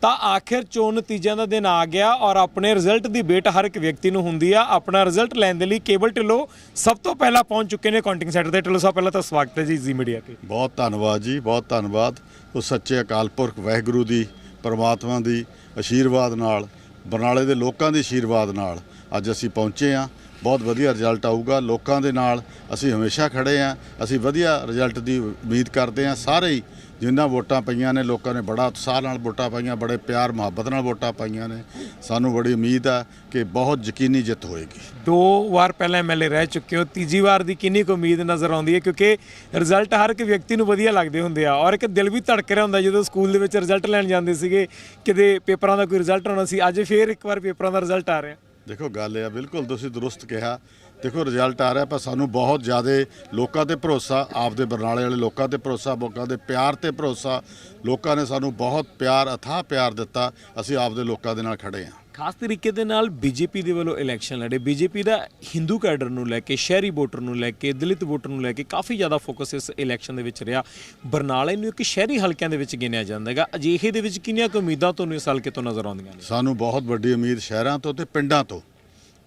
ਤਾਂ ਆਖਿਰ ਚੋਣ ਨਤੀਜਿਆਂ ਦਾ ਦਿਨ ਆ ਗਿਆ ਔਰ ਆਪਣੇ ਰਿਜ਼ਲਟ ਦੀ ਵੇਟ ਹਰ ਇੱਕ ਵਿਅਕਤੀ ਨੂੰ ਹੁੰਦੀ ਆ। ਆਪਣਾ ਰਿਜ਼ਲਟ ਲੈਣ ਦੇ ਲਈ ਕੇਬਲ ਢਿੱਲੋਂ ਸਭ ਤੋਂ ਪਹਿਲਾਂ ਪਹੁੰਚ ਚੁੱਕੇ ਨੇ ਕਾਊਂਟਿੰਗ ਸੈਂਟਰ ਤੇ। ਢਿੱਲੋਂ ਸਾਹਿਬ, ਪਹਿਲਾਂ ਤਾਂ ਸਵਾਗਤ ਹੈ ਜੀ ਜ਼ੀ ਮੀਡੀਆ ਤੇ। ਬਹੁਤ ਧੰਨਵਾਦ ਜੀ, ਬਹੁਤ ਧੰਨਵਾਦ। ਉਹ ਸੱਚੇ ਅਕਾਲ ਪੁਰਖ ਵਾਹਿਗੁਰੂ ਦੀ, ਪਰਮਾਤਮਾ ਦੀ ਆਸ਼ੀਰਵਾਦ ਨਾਲ, ਬਰਨਾਲੇ ਦੇ ਲੋਕਾਂ ਦੇ ਆਸ਼ੀਰਵਾਦ ਨਾਲ ਅੱਜ ਅਸੀਂ ਪਹੁੰਚੇ ਹਾਂ। ਬਹੁਤ ਵਧੀਆ ਰਿਜ਼ਲਟ ਆਊਗਾ। ਲੋਕਾਂ ਦੇ ਨਾਲ ਅਸੀਂ ਹਮੇਸ਼ਾ ਖੜੇ ਹਾਂ। ਅਸੀਂ ਵਧੀਆ ਰਿਜ਼ਲਟ ਦੀ ਉਮੀਦ ਕਰਦੇ ਹਾਂ। ਸਾਰੇ ਹੀ ਜਿਨ੍ਹਾਂ ਵੋਟਾਂ ਪਈਆਂ ਨੇ ਲੋਕਾਂ ਨੇ ਬੜਾ ਉਤਸ਼ਾਹ ਨਾਲ ਵੋਟਾਂ ਪਾਈਆਂ, ਬੜੇ ਪਿਆਰ, ਮੁਹੱਬਤ ਨਾਲ ਵੋਟਾਂ ਪਾਈਆਂ ਨੇ। ਸਾਨੂੰ ਬੜੀ ਉਮੀਦ ਆ ਕਿ ਬਹੁਤ ਯਕੀਨੀ ਜਿੱਤ ਹੋਏਗੀ। ਦੋ ਵਾਰ ਪਹਿਲਾਂ ਐਮਐਲਏ ਰਹਿ ਚੁੱਕੇ ਹੋ, ਤੀਜੀ ਵਾਰ ਦੀ ਕਿੰਨੀ ਕੁ ਉਮੀਦ ਨਜ਼ਰ ਆਉਂਦੀ ਹੈ? ਕਿਉਂਕਿ ਰਿਜ਼ਲਟ ਹਰ ਇੱਕ ਵਿਅਕਤੀ ਨੂੰ ਵਧੀਆ ਲੱਗਦੇ ਹੁੰਦੇ ਆ ਔਰ ਇੱਕ ਦਿਲ ਵੀ ਧੜਕ ਰਿਹਾ ਹੁੰਦਾ ਜਦੋਂ ਸਕੂਲ ਦੇ ਵਿੱਚ ਰਿਜ਼ਲਟ ਲੈਣ ਜਾਂਦੇ ਸੀਗੇ, ਕਿਤੇ ਪੇਪਰਾਂ ਦਾ ਕੋਈ ਰਿਜ਼ਲਟ ਆਉਣਾ ਸੀ, ਅੱਜ ਫੇਰ ਇੱਕ ਵਾਰ ਪੇਪਰਾਂ ਦਾ ਰਿਜ਼ਲਟ ਆ ਰਿਹਾ। ਦੇਖੋ ਗੱਲ ਇਹ ਆ ਬਿਲਕੁਲ ਤੁਸੀਂ ਦਰੁਸਤ ਕਿਹਾ। ਦੇਖੋ ਰਿਜ਼ਲਟ ਆ ਰਿਹਾ ਪਰ ਸਾਨੂੰ ਬਹੁਤ ਜ਼ਿਆਦਾ ਲੋਕਾਂ ਤੇ ਭਰੋਸਾ ਆਪਦੇ ਬਰਨਾਲੇ ਵਾਲੇ ਲੋਕਾਂ ਤੇ ਭਰੋਸਾ ਲੋਕਾਂ ਦੇ ਪਿਆਰ ਤੇ ਭਰੋਸਾ। ਲੋਕਾਂ ਨੇ ਸਾਨੂੰ ਬਹੁਤ ਪਿਆਰ ਅਥਾਹ ਪਿਆਰ ਦਿੱਤਾ ਅਸੀਂ ਆਪਦੇ ਲੋਕਾਂ ਦੇ ਨਾਲ ਖੜੇ ਹਾਂ। ਖਾਸ ਤਰੀਕੇ ਦੇ ਨਾਲ ਬੀਜੇਪੀ ਦੇ ਵੱਲੋਂ ਇਲੈਕਸ਼ਨ ਲੜੇ। ਬੀਜੇਪੀ ਦਾ ਹਿੰਦੂ ਕੈਡਰ ਨੂੰ ਲੈ ਕੇ ਸ਼ਹਿਰੀ ਵੋਟਰ ਨੂੰ ਲੈ ਕੇ ਦਲਿਤ ਵੋਟਰ ਨੂੰ ਲੈ ਕੇ ਕਾਫੀ ਜ਼ਿਆਦਾ ਫੋਕਸ ਇਸ ਇਲੈਕਸ਼ਨ ਦੇ ਵਿੱਚ ਰਿਹਾ। ਬਰਨਾਲੇ ਨੂੰ ਇੱਕ ਸ਼ਹਿਰੀ ਹਲਕਿਆਂ ਦੇ ਵਿੱਚ ਗਿਣਿਆ ਜਾਂਦਾ ਹੈਗਾ। ਅਜਿਹੇ ਦੇ ਵਿੱਚ ਕਿੰਨੀਆਂ ਕੁ ਉਮੀਦਾਂ ਤੁਹਾਨੂੰ ਇਸ ਹਲਕੇ ਤੋਂ ਨਜ਼ਰ ਆਉਂਦੀਆਂ ਨੇ? ਸਾਨੂੰ ਬਹੁਤ ਵੱਡੀ ਉਮੀਦ ਸ਼ਹਿਰਾਂ ਤੋਂ ਤੇ ਪਿੰਡਾਂ ਤੋਂ।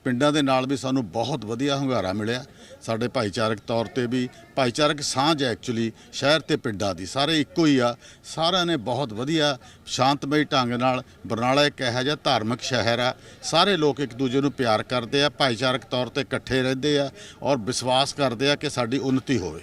ਪਿੰਡਾਂ ਦੇ ਨਾਲ ਵੀ ਸਾਨੂੰ ਬਹੁਤ ਵਧੀਆ ਹੁੰਗਾਰਾ ਮਿਲਿਆ। ਸਾਡੇ ਭਾਈਚਾਰਕ ਤੌਰ ਤੇ ਵੀ ਭਾਈਚਾਰਕ ਸਾਂਝ ਐਕਚੁਅਲੀ ਸ਼ਹਿਰ ਤੇ ਪਿੰਡਾਂ ਦੀ ਸਾਰੇ ਇੱਕੋ ਹੀ ਆ। ਸਾਰਿਆਂ ਨੇ ਬਹੁਤ ਵਧੀਆ ਸ਼ਾਂਤਮਈ ਢੰਗ ਨਾਲ ਬਰਨਾਲਾ ਇੱਕ ਇਹੋ ਜਿਹਾ ਧਾਰਮਿਕ ਸ਼ਹਿਰ ਆ। ਸਾਰੇ ਲੋਕ ਇੱਕ ਦੂਜੇ ਨੂੰ ਪਿਆਰ ਕਰਦੇ ਆ ਭਾਈਚਾਰਕ ਤੌਰ ਤੇ ਇਕੱਠੇ ਰਹਿੰਦੇ ਆ ਔਰ ਵਿਸ਼ਵਾਸ ਕਰਦੇ ਆ ਕਿ ਸਾਡੀ ਉન્નਤੀ ਹੋਵੇ।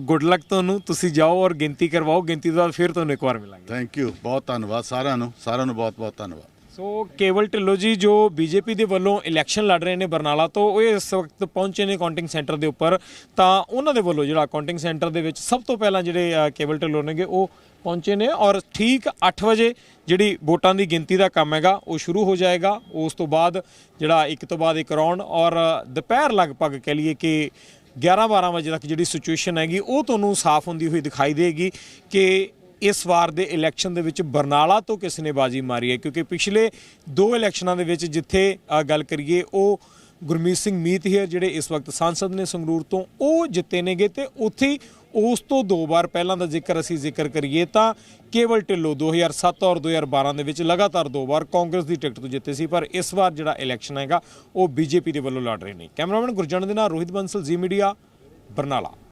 ਗੁੱਡ ਲੱਕ ਤੁਹਾਨੂੰ ਤੁਸੀਂ ਜਾਓ ਔਰ ਗਿਣਤੀ ਕਰਵਾਓ ਗਿਣਤੀ ਤੋਂ ਬਾਅਦ ਫਿਰ ਤੁਹਾਨੂੰ ਇੱਕ ਵਾਰ ਮਿਲਾਂਗੇ। ਥੈਂਕ ਯੂ ਬਹੁਤ ਧੰਨਵਾਦ ਸਾਰਿਆਂ ਨੂੰ ਸਾਰਿਆਂ ਨੂੰ ਬਹੁਤ ਬਹੁਤ ਧੰਨਵਾਦ। ਸੋ ਕੇਵਲ ਢਿੱਲੋਂ ਜੀ, ਜੋ ਬੀਜੇਪੀ ਦੇ ਵੱਲੋਂ ਇਲੈਕਸ਼ਨ ਲੜ ਰਹੇ ਨੇ ਬਰਨਾਲਾ ਤੋਂ, ਉਹ ਇਸ ਵਕਤ ਪਹੁੰਚੇ ਨੇ ਕਾਊਂਟਿੰਗ ਸੈਂਟਰ ਦੇ ਉੱਪਰ। ਤਾਂ ਉਹਨਾਂ ਦੇ ਵੱਲੋਂ ਜਿਹੜਾ ਕਾਊਂਟਿੰਗ ਸੈਂਟਰ ਦੇ ਵਿੱਚ ਸਭ ਤੋਂ ਪਹਿਲਾਂ ਜਿਹੜੇ ਕੇਵਲ ਢਿੱਲੋਂ ਨੇਗੇ, ਉਹ ਪਹੁੰਚੇ ਨੇ ਔਰ ਠੀਕ 8 ਵਜੇ ਜਿਹੜੀ ਵੋਟਾਂ ਦੀ ਗਿਣਤੀ ਦਾ ਕੰਮ ਹੈਗਾ, ਉਹ ਸ਼ੁਰੂ ਹੋ ਜਾਏਗਾ। ਉਸ ਤੋਂ ਬਾਅਦ ਜਿਹੜਾ ਇੱਕ ਤੋਂ ਬਾਅਦ ਇੱਕ ਰਾਉਂਡ ਔਰ ਦੁਪਹਿਰ ਲਗਭਗ ਕਹਿ ਲਈਏ ਕਿ 11-12 ਵਜੇ ਤੱਕ ਜਿਹੜੀ ਸਿਚੁਏਸ਼ਨ ਹੈਗੀ, ਉਹ ਤੁਹਾਨੂੰ ਸਾਫ਼ ਹੁੰਦੀ ਹੋਈ ਦਿਖਾਈ ਦੇਗੀ ਕਿ ਇਸ ਵਾਰ ਦੇ ਇਲੈਕਸ਼ਨ ਦੇ ਵਿੱਚ ਬਰਨਾਲਾ ਤੋਂ ਕਿਸ ਨੇ ਬਾਜੀ ਮਾਰੀ ਹੈ, ਕਿਉਂਕਿ ਪਿਛਲੇ ਦੋ ਇਲੈਕਸ਼ਨਾਂ ਦੇ ਵਿੱਚ ਜਿੱਥੇ ਗੱਲ ਕਰੀਏ, ਉਹ ਗੁਰਮੀਤ ਸਿੰਘ ਮੀਤ ਹੀਰ ਜਿਹੜੇ ਇਸ ਵਕਤ ਸੰਸਦ ਨੇ ਸੰਗਰੂਰ ਤੋਂ, ਉਹ ਜਿੱਤੇ ਨੇਗੇ ਤੇ ਉੱਥੇ ਹੀ ਉਸ ਤੋਂ ਦੋ ਵਾਰ ਪਹਿਲਾਂ ਦਾ ਜ਼ਿਕਰ ਅਸੀਂ ਜ਼ਿਕਰ ਕਰੀਏ ਤਾਂ ਕੇਵਲ ਢਿੱਲੋਂ 2007 ਔਰ 2012 ਦੇ ਵਿੱਚ ਲਗਾਤਾਰ ਦੋ ਵਾਰ ਕਾਂਗਰਸ ਦੀ ਟਿਕਟ ਤੋਂ ਜਿੱਤੇ ਸੀ, ਪਰ ਇਸ ਵਾਰ ਜਿਹੜਾ ਇਲੈਕਸ਼ਨ ਹੈਗਾ, ਉਹ ਬੀਜੇਪੀ ਦੇ ਵੱਲੋਂ ਲੜ ਰਹੇ ਨੇ। ਕੈਮਰਾਮੈਨ ਗੁਰਜਨ ਦੇ ਨਾਲ ਰੋਹਿਤ ਬੰਸਲ, ਜੀ ਮੀਡੀਆ, ਬਰਨਾਲਾ।